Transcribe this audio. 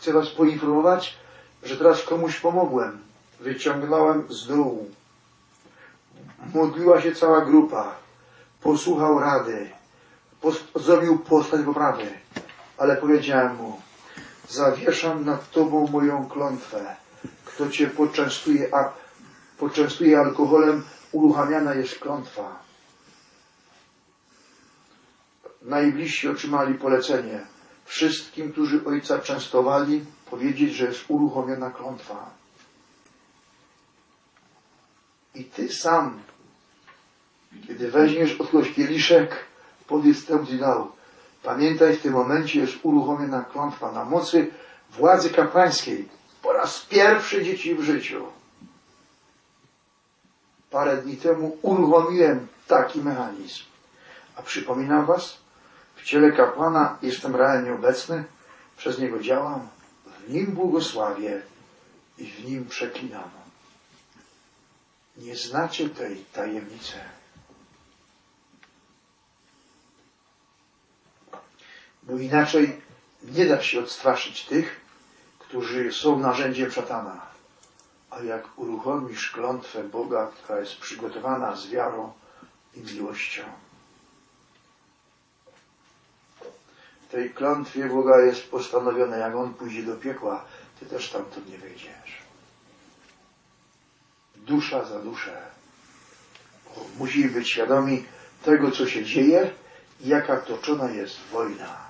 Chcę Was poinformować, że teraz komuś pomogłem. Wyciągnąłem z dołu. Modliła się cała grupa. Posłuchał rady. Pos- zrobił postać poprawy. Ale powiedziałem mu, zawieszam nad Tobą moją klątwę. Kto Cię poczęstuje, a poczęstuje alkoholem, uruchamiana jest klątwa. Najbliżsi otrzymali polecenie. Wszystkim, którzy ojca częstowali, powiedzieć, że jest uruchomiona klątwa. I ty sam, kiedy weźmiesz od kogoś kieliszek, powiedz temu, dał. Pamiętaj, w tym momencie jest uruchomiona klątwa na mocy władzy kapłańskiej. Po raz pierwszy dzieci w życiu. Parę dni temu uruchomiłem taki mechanizm. A przypominam was, w ciele kapłana jestem realnie obecny, przez niego działam, w nim błogosławię i w nim przeklinam. Nie znacie tej tajemnicy. Bo inaczej nie da się odstraszyć tych, którzy są narzędziem szatana. A jak uruchomisz klątwę Boga, która jest przygotowana z wiarą i miłością, w tej klątwie Boga jest postanowione, jak On pójdzie do piekła, ty też stamtąd nie wyjdziesz. Dusza za duszę. Musimy być świadomi tego, co się dzieje i jaka toczona jest wojna.